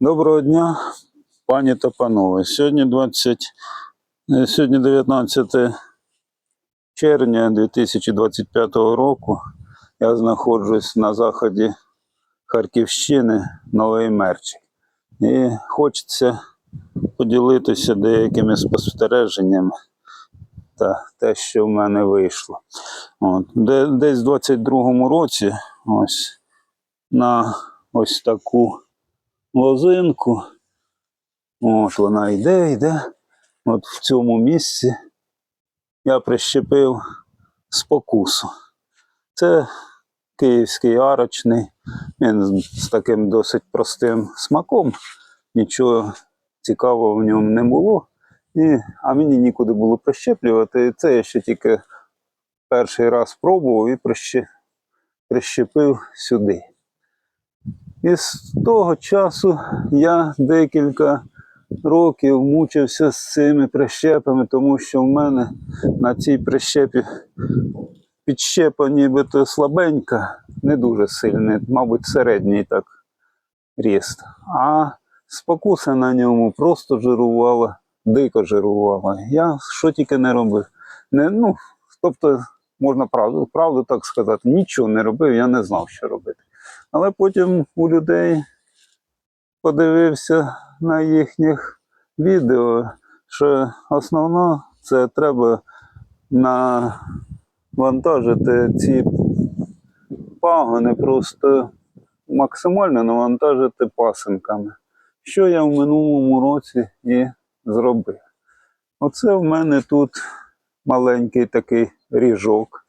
Доброго дня, пані та панове. Сьогодні 20, е, сьогодні 19 червня 2025 року. Я знаходжусь на заході Харківщини, Новий Мерчик. І хочеться поділитися деякими спостереженнями та те, що в мене вийшло. От. Десь в 22-му році ось на ось таку лозинку. От вона йде, йде. От в цьому місці я прищепив спокусу. Це київський арочний. Він з- таким досить простим смаком. Нічого цікавого в ньому не було. І, а мені нікуди було прищеплювати. І це я ще тільки перший раз пробував і прищепив сюди. І з того часу я декілька років мучився з цими прищепами, тому що в мене на цій прищепі підщепа нібито слабенька, не дуже сильний, мабуть, середній так ріст. А спокуса на ньому просто жирувала, дико жирувала. Я що тільки не робив. Не, ну, тобто, можна правду, правду так сказати, нічого не робив, я не знав, що робити. Але потім у людей подивився на їхніх відео, що основно це треба навантажити ці пагони, просто максимально навантажити пасинками. Що я в минулому році і зробив. Оце в мене тут маленький такий ріжок.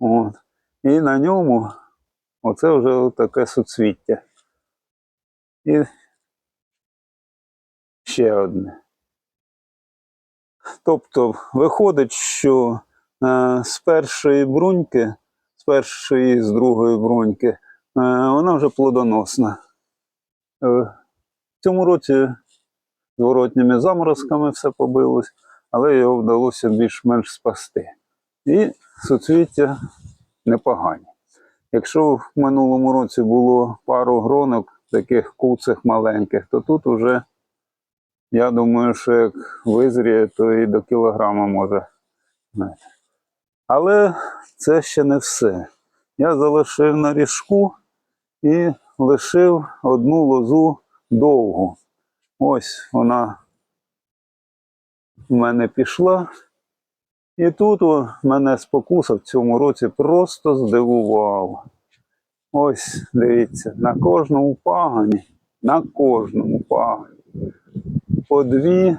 От. І на ньому Оце вже таке суцвіття. І ще одне. Тобто виходить, що е, з першої бруньки, з першої з другої бруньки, е, вона вже плодоносна. Е, в цьому році зворотніми заморозками все побилось, але його вдалося більш-менш спасти. І суцвіття непогані. Якщо в минулому році було пару гронок, таких куцих маленьких, то тут уже, я думаю, що як визріє, то і до кілограма може. Але це ще не все. Я залишив на ріжку і лишив одну лозу довгу. Ось вона в мене пішла. І тут о, мене спокуса в цьому році просто здивував. Ось, дивіться, на кожному пагоні, на кожному пагоні. По дві,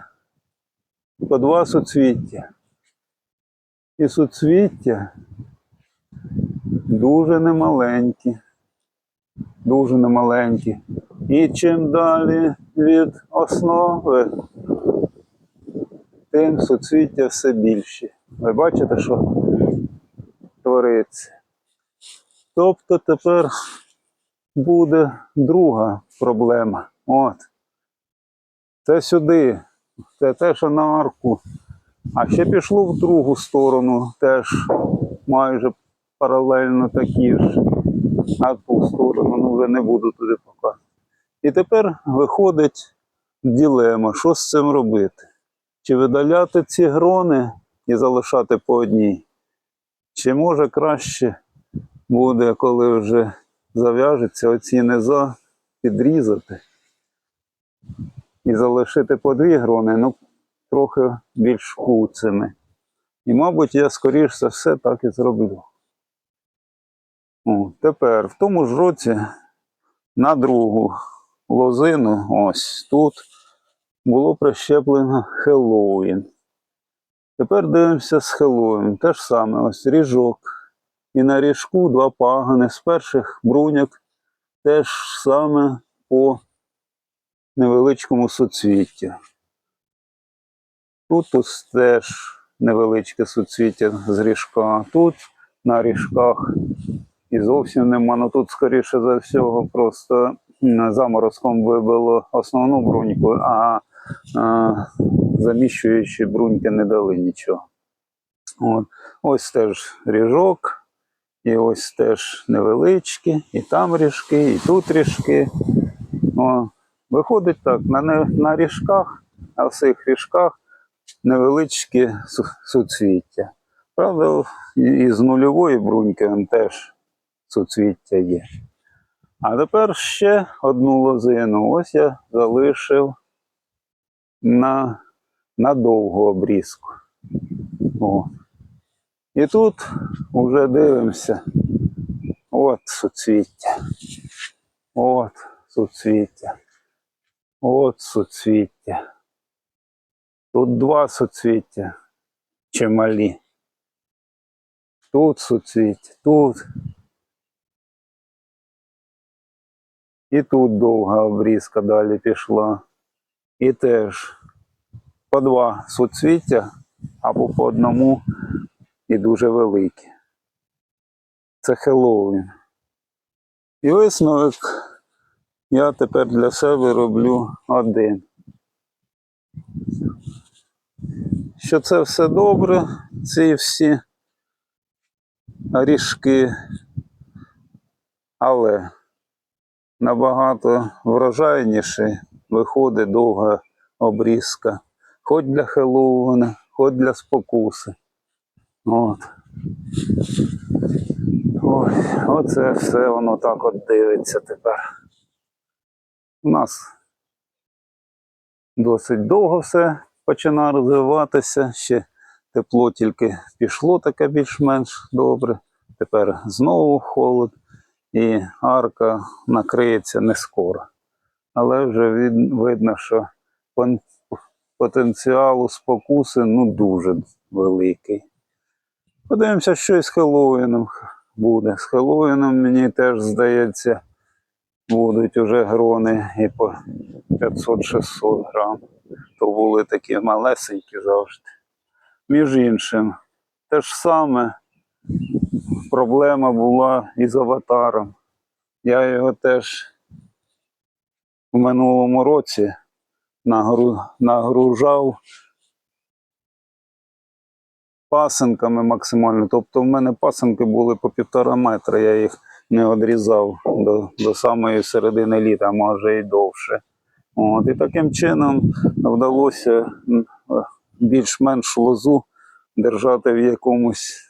по два суцвіття. І суцвіття дуже немаленькі. Дуже немаленькі. І чим далі від основи, тим суцвіття все більші. Ви бачите, що твориться. Тобто тепер буде друга проблема. От. Це сюди, це те, що на арку. А ще пішло в другу сторону, теж майже паралельно такі ж. На ту сторону, ну вже не буду туди показувати. І тепер виходить ділема, що з цим робити. Чи видаляти ці грони і залишати по одній? Чи може краще буде, коли вже зав'яжеться оці низа, підрізати і залишити по дві грони, ну трохи більш куцими. І, мабуть, я скоріш за все так і зроблю. О, тепер в тому ж році на другу лозину, ось тут, було прищеплено Хеллоуін. Тепер дивимося з Хеллоуін. Те ж саме, ось ріжок. І на ріжку два пагани з перших бруняк теж саме по невеличкому суцвіттю. Тут ось теж невеличке суцвіття з ріжка. Тут на ріжках і зовсім нема. Ну тут, скоріше за всього, просто заморозком вибило основну бруньку, а, а заміщуючі бруньки не дали нічого. От. Ось теж ріжок І ось теж невеличкі, і там ріжки, і тут ріжки. О, виходить так, на, на ріжках, на всіх ріжках невеличкі су- суцвіття. Правда, і- з нульової бруньки теж суцвіття є. А тепер ще одну лозину. Ось я залишив на, на довгу обрізку. О. І тут вже дивимося. От суцвіття. От суцвіття. От суцвіття. Тут два суцвіття чималі. Тут суцвіття, тут. І тут довга обрізка далі пішла. І теж по два суцвіття або по одному і дуже великі. Це Хеллоуін. І висновок я тепер для себе роблю один. Що це все добре, ці всі ріжки, але набагато врожайніше виходить довга обрізка. Хоч для Хеллоуіна, хоч для спокуси. От. Ой, оце все воно так от дивиться тепер. У нас досить довго все починає розвиватися. Ще тепло тільки пішло таке більш-менш добре. Тепер знову холод, і арка накриється не скоро. Але вже видно, що пон- потенціал спокуси ну, дуже великий. Подивимося, що із Хеллоуіном буде. З Хеллоуіном, мені теж здається, будуть уже грони і по 500-600 грам. То були такі малесенькі завжди. Між іншим, те ж саме проблема була із аватаром. Я його теж у минулому році нагру... нагружав пасинками максимально. Тобто в мене пасинки були по півтора метра, я їх не одрізав до, до самої середини літа, може і довше. От, і таким чином вдалося більш-менш лозу держати в якомусь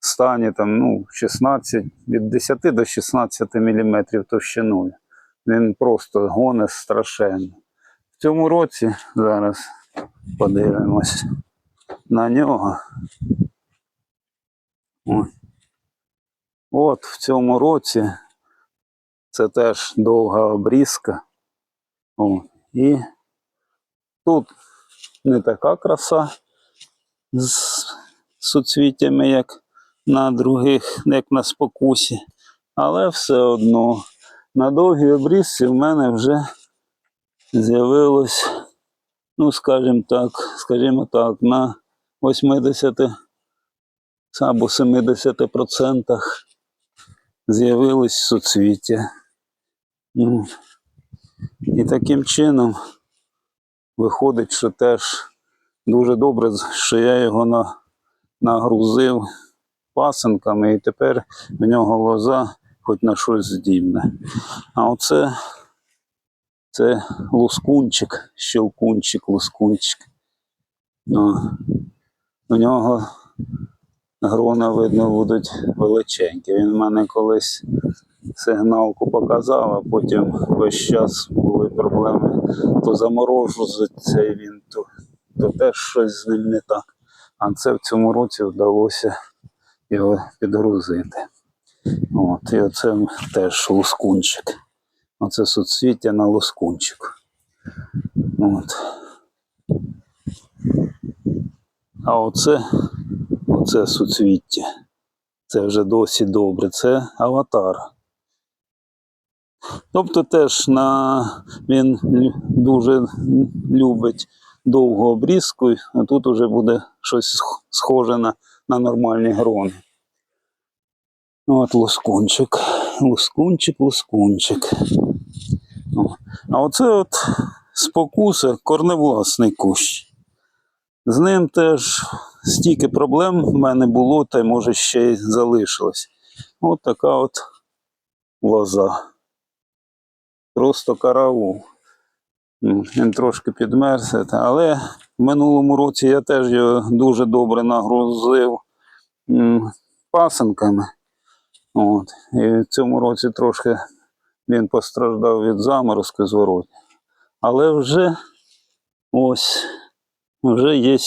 стані там, ну, 16, від 10 до 16 мм товщиною. Він просто гоне страшенно. В цьому році зараз подивимось на нього. От в цьому році це теж довга обрізка. О. І тут не така краса з суцвіттями, як на других, як на спокусі. Але все одно на довгій обрізці в мене вже з'явилось, ну, скажімо так, скажімо так, на 80 або 70% з'явились суцвіття. Ну, і таким чином виходить, що теж дуже добре, що я його на, нагрузив пасенками, і тепер в нього лоза хоч на щось здібне. А оце це лускунчик, щелкунчик, лускунчик. Ну, у нього грона, видно, будуть величенькі. Він в мене колись сигналку показав, а потім весь час були проблеми. То заморожується він, то, то теж щось з ним не так. А це в цьому році вдалося його підгрузити. От, і оце теж лускунчик. Оце суцвіття на лускунчику. От. А оце, оце суцвіття. Це вже досі добре. Це аватар. Тобто теж на, він дуже любить довгу обрізку, а тут вже буде щось схоже на, на нормальні грони. От лускунчик, лускунчик, лускунчик. А оце от спокуса корневласний кущ. З ним теж стільки проблем в мене було, та й може ще й залишилось. От така от лоза. Просто караул. Він трошки підмерз, але в минулому році я теж його дуже добре нагрузив пасенками. От. І в цьому році трошки він постраждав від заморозки зворотні. Але вже ось вже є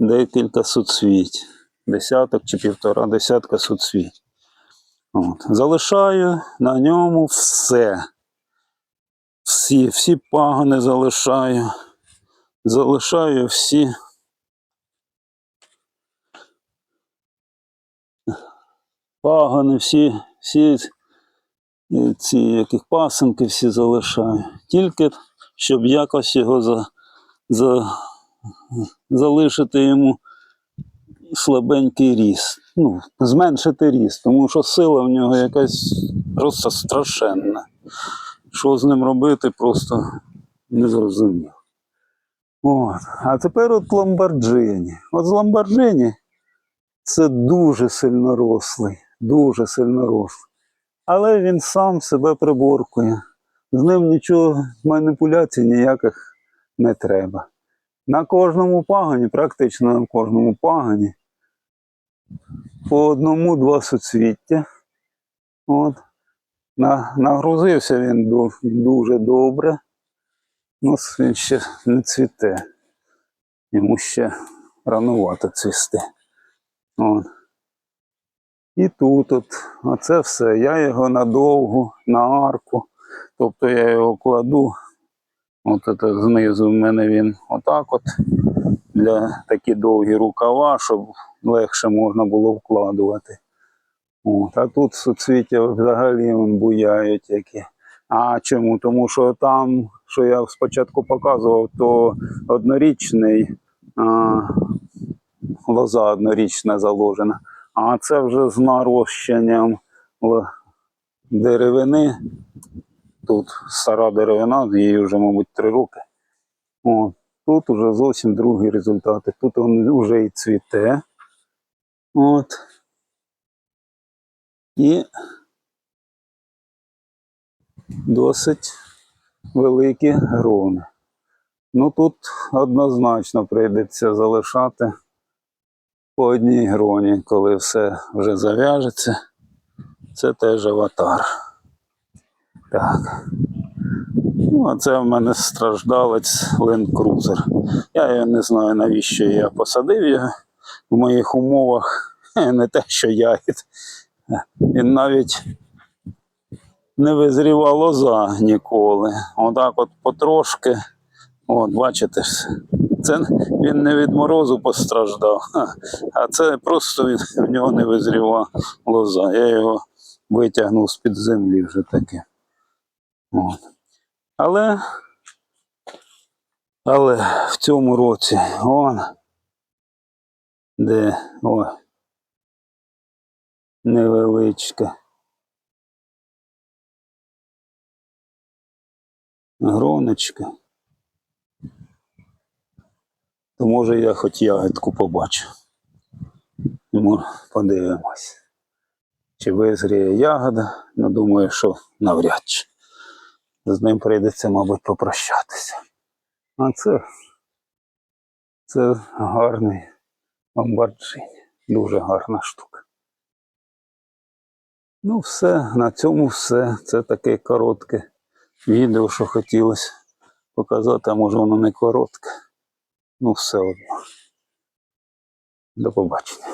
декілька суцвіть. Десяток чи півтора десятка суцвіть. От. Залишаю на ньому все. Всі, всі пагони залишаю. Залишаю всі. Пагони, всі, всі ці яких пасенки всі залишаю. Тільки щоб якось його за, за, залишити йому слабенький ріст. Ну, зменшити ріст, тому що сила в нього якась просто страшенна. Що з ним робити, просто не зрозумів. А тепер от Ламборджині. От з Ламборджині це дуже сильно рослий, дуже сильно рослий. Але він сам себе приборкує. З ним нічого, маніпуляцій ніяких не треба. На кожному пагоні, практично на кожному пагоні, по одному-два суцвіття. От. На, нагрузився він ду- дуже добре. Ну, він ще не цвіте. Йому ще ранувато цвісти. От. І тут, от, оце все. Я його надовго, на арку. Тобто я його кладу. От це знизу в мене він отак от. Для такі довгі рукава, щоб легше можна було вкладувати. От, а тут суцвіття взагалі буяють які. А чому? Тому що там, що я спочатку показував, то однорічний а, лоза однорічна заложена. А це вже з нарощенням деревини. Тут стара деревина, їй вже, мабуть, три роки. О, тут уже зовсім другі результати. Тут він вже і цвіте. От. І досить великі грони. Ну тут однозначно прийдеться залишати по одній гроні, коли все вже зав'яжеться. Це теж аватар. Так. Ну, а це в мене страждалець Land Cruiser. Я не знаю, навіщо я посадив його в моїх умовах. Не те, що ягід. Він навіть не визріва лоза ніколи. Отак от потрошки. От, бачите, це він не від морозу постраждав, а це просто він, в нього не визріва лоза. Я його витягнув з-під землі вже таки. От. Але, але в цьому році он, де о, невеличка. Гроночка. То може я хоч ягодку побачу. Ну, подивимось. Чи визріє ягода, ну думаю, що навряд чи. З ним прийдеться, мабуть, попрощатися. А це, це гарний ламборджині. Дуже гарна штука. Ну, все, на цьому все. Це таке коротке відео, що хотілося показати, а може воно не коротке. Ну, все одно. До побачення.